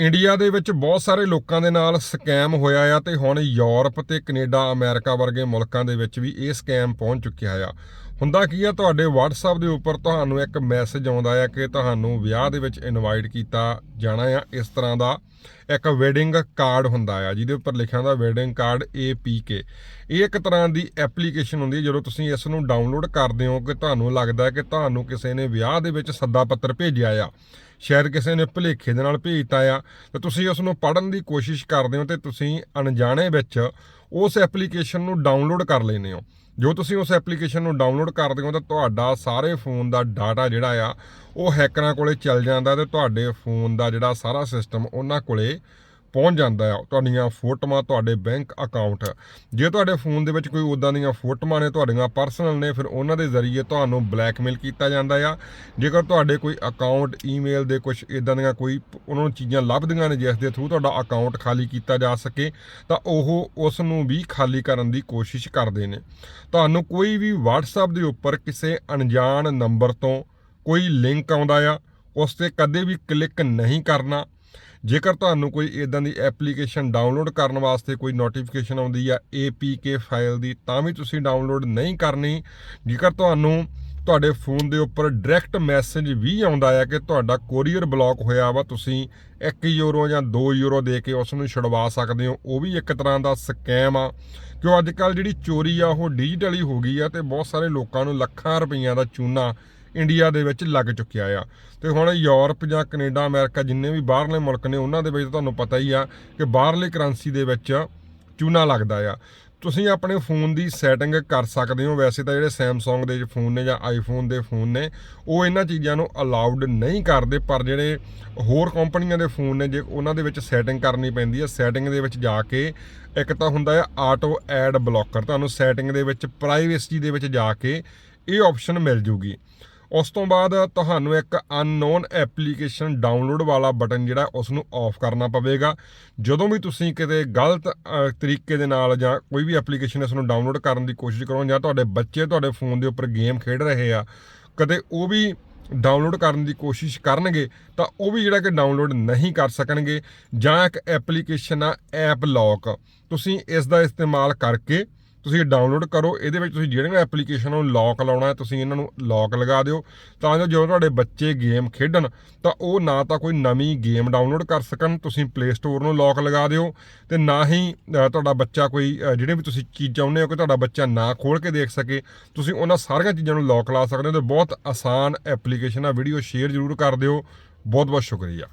India ਦੇ ਵਿੱਚ ਬਹੁਤ ਸਾਰੇ ਲੋਕਾਂ ਦੇ ਨਾਲ ਸਕੈਮ ਹੋਇਆ ਆ ਤੇ ਹੁਣ ਯੂਰਪ ਤੇ ਕੈਨੇਡਾ, ਅਮਰੀਕਾ ਵਰਗੇ ਮੁਲਕਾਂ ਦੇ ਵਿੱਚ ਵੀ ਇਹ ਸਕੈਮ ਪਹੁੰਚ ਚੁੱਕਿਆ ਆ। ਹੁੰਦਾ ਕੀ ਆ? ਤੁਹਾਡੇ WhatsApp ਦੇ ਉੱਪਰ ਤੁਹਾਨੂੰ ਇੱਕ ਮੈਸੇਜ ਆਉਂਦਾ ਆ ਕਿ ਤੁਹਾਨੂੰ ਵਿਆਹ ਦੇ ਵਿੱਚ ਇਨਵਾਈਟ ਕੀਤਾ ਜਾਣਾ ਆ। ਇਸ ਤਰ੍ਹਾਂ ਦਾ ਇੱਕ ਵੈਡਿੰਗ ਕਾਰਡ ਹੁੰਦਾ ਆ, ਜਿਹਦੇ ਉੱਪਰ ਲਿਖਿਆ ਹੁੰਦਾ ਵੈਡਿੰਗ ਕਾਰਡ APK ਇਹ ਇੱਕ ਤਰ੍ਹਾਂ ਦੀ ਐਪਲੀਕੇਸ਼ਨ ਹੁੰਦੀ ਹੈ ਜਦੋਂ ਤੁਸੀਂ ਇਸ ਨੂੰ ਡਾਊਨਲੋਡ ਕਰਦੇ ਹੋ ਕਿ ਤੁਹਾਨੂੰ ਲੱਗਦਾ ਹੈ ਕਿ ਤੁਹਾਨੂੰ ਕਿਸੇ ਨੇ ਵਿਆਹ ਦੇ ਵਿੱਚ ਸੱਦਾ ਪੱਤਰ ਭੇਜਿਆ ਆ। ਸ਼ਾਇਦ ਕਿਸੇ ਨੇ ਭੁਲੇਖੇ ਦੇ ਨਾਲ ਭੇਜਤਾ ਆ। ਤੇ ਤੁਸੀਂ ਉਸ ਨੂੰ ਪੜਨ ਦੀ ਕੋਸ਼ਿਸ਼ ਕਰਦੇ ਹੋ ਤੇ ਤੁਸੀਂ ਅਣਜਾਣੇ ਵਿੱਚ ਉਸ ਐਪਲੀਕੇਸ਼ਨ ਨੂੰ ਡਾਊਨਲੋਡ ਕਰ ਲੈਂਦੇ ਹੋ। ਜੋ ਤੁਸੀਂ ਉਸ ਐਪਲੀਕੇਸ਼ਨ ਨੂੰ ਡਾਊਨਲੋਡ ਕਰਦੇ ਹੋ ਤਾਂ ਤੁਹਾਡਾ ਸਾਰੇ ਫੋਨ ਦਾ ਡਾਟਾ ਜਿਹੜਾ ਆ, ਉਹ ਹੈਕਰਾਂ ਕੋਲੇ ਚੱਲ ਜਾਂਦਾ ਤੇ ਤੁਹਾਡੇ ਫੋਨ ਦਾ ਜਿਹੜਾ ਸਾਰਾ ਸਿਸਟਮ ਉਹਨਾਂ ਕੋਲੇ ਪਹੁੰਚ ਜਾਂਦਾ ਆ, ਤੁਹਾਡੀਆਂ ਫੋਟੋਆਂ ਤੁਹਾਡੇ ਬੈਂਕ ਅਕਾਊਂਟ ਜੇ ਤੁਹਾਡੇ ਫੋਨ ਦੇ ਵਿੱਚ ਕੋਈ ਉਦਾਂ ਦੀਆਂ ਫੋਟੋਆਂ ਨੇ, ਤੁਹਾਡੀਆਂ ਪਰਸਨਲ ਨੇ, ਫਿਰ ਉਹਨਾਂ ਦੇ ਜ਼ਰੀਏ ਤੁਹਾਨੂੰ ਬਲੈਕਮੇਲ ਕੀਤਾ ਜਾਂਦਾ ਆ। ਜੇਕਰ ਤੁਹਾਡੇ ਕੋਈ ਅਕਾਊਂਟ ਈਮੇਲ ਦੇ ਕੁਝ ਇਦਾਂ ਦੀਆਂ ਕੋਈ ਉਹਨਾਂ ਨੂੰ ਚੀਜ਼ਾਂ ਲੱਭਦੀਆਂ ਨੇ, ਜਿਸ ਦੇ ਥਰੂ ਤੁਹਾਡਾ ਅਕਾਊਂਟ ਖਾਲੀ ਕੀਤਾ ਜਾ ਸਕੇ, ਤਾਂ ਉਹ ਉਸ ਨੂੰ ਵੀ ਖਾਲੀ ਕਰਨ ਦੀ ਕੋਸ਼ਿਸ਼ ਕਰਦੇ ਨੇ। ਤੁਹਾਨੂੰ ਕੋਈ ਵੀ WhatsApp ਦੇ ਉੱਪਰ ਕਿਸੇ ਅਣਜਾਣ ਨੰਬਰ ਤੋਂ ਕੋਈ ਲਿੰਕ ਆਉਂਦਾ ਆ, ਉਸ ਤੇ ਕਦੇ ਵੀ ਕਲਿੱਕ ਨਹੀਂ ਕਰਨਾ। ਜੇਕਰ ਤੁਹਾਨੂੰ ਕੋਈ ਇਦਾਂ ਦੀ ਐਪਲੀਕੇਸ਼ਨ ਡਾਊਨਲੋਡ ਕਰਨ ਵਾਸਤੇ ਕੋਈ ਨੋਟੀਫਿਕੇਸ਼ਨ ਆਉਂਦੀ ਆ APK ਫਾਈਲ ਦੀ, ਤਾਂ ਵੀ ਤੁਸੀਂ ਡਾਊਨਲੋਡ ਨਹੀਂ ਕਰਨੀ। ਜੇਕਰ ਤੁਹਾਨੂੰ ਤੁਹਾਡੇ ਫੋਨ ਦੇ ਉੱਪਰ ਡਾਇਰੈਕਟ ਮੈਸੇਜ ਵੀ ਆਉਂਦਾ ਆ ਕਿ ਤੁਹਾਡਾ ਕੋਰੀਅਰ ਬਲੌਕ ਹੋਇਆ ਵਾ, ਤੁਸੀਂ 1 ਯੂਰੋ ਜਾਂ 2 ਯੂਰੋ ਦੇ ਕੇ ਉਸ ਨੂੰ ਛੁਡਵਾ ਸਕਦੇ ਹੋ। ਉਹ ਵੀ ਇੱਕ ਤਰ੍ਹਾਂ ਦਾ ਸਕੈਮ ਆ। ਕਿਉਂ ਅੱਜ ਕੱਲ ਜਿਹੜੀ ਚੋਰੀ ਆ, ਉਹ ਡਿਜੀਟਲੀ ਹੋ ਗਈ ਆ ਤੇ ਬਹੁਤ ਸਾਰੇ ਲੋਕਾਂ ਨੂੰ ਲੱਖਾਂ ਰੁਪਈਆਂ ਦਾ ਚੂਨਾ ਇੰਡੀਆ ਦੇ ਵਿੱਚ ਲੱਗ ਚੁੱਕਿਆ ਆ। ਤੇ ਹੁਣ ਯੂਰਪ ਜਾਂ ਕੈਨੇਡਾ, ਅਮਰੀਕਾ ਜਿੰਨੇ ਵੀ ਬਾਹਰਲੇ ਮੁਲਕ ਨੇ, ਉਹਨਾਂ ਦੇ ਵਿੱਚ ਤੁਹਾਨੂੰ ਪਤਾ ਹੀ ਆ ਕਿ ਬਾਹਰਲੇ ਕਰੰਸੀ ਦੇ ਵਿੱਚ ਚੂਨਾ ਲੱਗਦਾ ਆ। ਤੁਸੀਂ ਆਪਣੇ ਫੋਨ ਦੀ ਸੈਟਿੰਗ ਕਰ ਸਕਦੇ ਹੋ। ਵੈਸੇ ਤਾਂ ਜਿਹੜੇ Samsung ਦੇ ਫੋਨ ਨੇ ਜਾਂ iPhone ਦੇ ਫੋਨ ਨੇ, ਉਹ ਇਹਨਾਂ ਚੀਜ਼ਾਂ ਨੂੰ ਅਲਾਉਡ ਨਹੀਂ ਕਰਦੇ, ਪਰ ਜਿਹੜੇ ਹੋਰ ਕੰਪਨੀਆਂ ਦੇ ਫੋਨ ਨੇ, ਜੇ ਉਹਨਾਂ ਦੇ ਵਿੱਚ ਸੈਟਿੰਗ ਕਰਨੀ ਪੈਂਦੀ ਹੈ ਸੈਟਿੰਗ ਦੇ ਵਿੱਚ ਜਾ ਕੇ ਇੱਕ ਤਾਂ ਹੁੰਦਾ ਹੈ ਆਟੋ ਐਡ ਬਲੌਕਰ ਤੁਹਾਨੂੰ ਸੈਟਿੰਗ ਦੇ ਵਿੱਚ ਪ੍ਰਾਈਵੇਸੀ ਦੇ ਵਿੱਚ ਜਾ ਕੇ ਇਹ ਆਪਸ਼ਨ ਮਿਲ ਜੂਗੀ। ਉਸ ਤੋਂ ਬਾਅਦ ਤੁਹਾਨੂੰ ਇੱਕ ਅਨਨੋਨ ਐਪਲੀਕੇਸ਼ਨ ਡਾਊਨਲੋਡ ਵਾਲਾ ਬਟਨ ਜਿਹੜਾ ਉਸ ਨੂੰ ਆਫ ਕਰਨਾ ਪਵੇਗਾ। ਜਦੋਂ ਵੀ ਤੁਸੀਂ ਕਿਤੇ ਗਲਤ ਤਰੀਕੇ ਦੇ ਨਾਲ ਜਾਂ ਕੋਈ ਵੀ ਐਪਲੀਕੇਸ਼ਨ ਇਸ ਨੂੰ ਡਾਊਨਲੋਡ ਕਰਨ ਦੀ ਕੋਸ਼ਿਸ਼ ਕਰੋ ਜਾਂ ਤੁਹਾਡੇ ਬੱਚੇ ਤੁਹਾਡੇ ਫੋਨ ਦੇ ਉੱਪਰ ਗੇਮ ਖੇਡ ਰਹੇ ਆ, ਕਦੇ ਉਹ ਵੀ ਡਾਊਨਲੋਡ ਕਰਨ ਦੀ ਕੋਸ਼ਿਸ਼ ਕਰਨਗੇ, ਤਾਂ ਉਹ ਵੀ ਜਿਹੜਾ ਕਿ ਡਾਊਨਲੋਡ ਨਹੀਂ ਕਰ ਸਕਣਗੇ ਜਾਂ ਇੱਕ ਐਪਲੀਕੇਸ਼ਨ ਆ ਐਪ ਲੌਕ ਤੁਸੀਂ ਇਸ ਦਾ ਇਸਤੇਮਾਲ ਕਰਕੇ ਤੁਸੀਂ ਡਾਊਨਲੋਡ ਕਰੋ, ਇਹਦੇ ਵਿੱਚ ਤੁਸੀਂ ਜਿਹੜੀਆਂ ਐਪਲੀਕੇਸ਼ਨ ਨੂੰ ਲੌਕ ਲਾਉਣਾ ਹੈ, ਤੁਸੀਂ ਇਹਨਾਂ ਨੂੰ ਲੌਕ ਲਗਾ ਦਿਓ। ਤਾਂ ਜੋ ਜਦੋਂ ਤੁਹਾਡੇ ਬੱਚੇ ਗੇਮ ਖੇਡਣ, ਤਾਂ ਉਹ ਨਾ ਤਾਂ ਕੋਈ ਨਵੀਂ ਗੇਮ ਡਾਊਨਲੋਡ ਕਰ ਸਕਣ, ਤੁਸੀਂ ਪਲੇ ਸਟੋਰ ਨੂੰ ਲੌਕ ਲਗਾ ਦਿਓ ਤੇ ਨਾ ਹੀ ਤੁਹਾਡਾ ਬੱਚਾ ਕੋਈ ਜਿਹੜੇ ਵੀ ਤੁਸੀਂ ਚੀਜ਼ ਚਾਹੁੰਦੇ ਹੋ ਕਿ ਤੁਹਾਡਾ ਬੱਚਾ ਨਾ ਖੋਲ ਕੇ ਦੇਖ ਸਕੇ, ਤੁਸੀਂ ਉਹਨਾਂ ਸਾਰੀਆਂ ਚੀਜ਼ਾਂ ਨੂੰ ਲੌਕ ਲਾ ਸਕਦੇ ਹੋ ਤੇ ਬਹੁਤ ਆਸਾਨ ਐਪਲੀਕੇਸ਼ਨ ਆ ਵੀਡੀਓ ਸ਼ੇਅਰ ਜ਼ਰੂਰ ਕਰ ਦਿਓ। ਬਹੁਤ ਬਹੁਤ ਸ਼ੁਕਰੀਆ।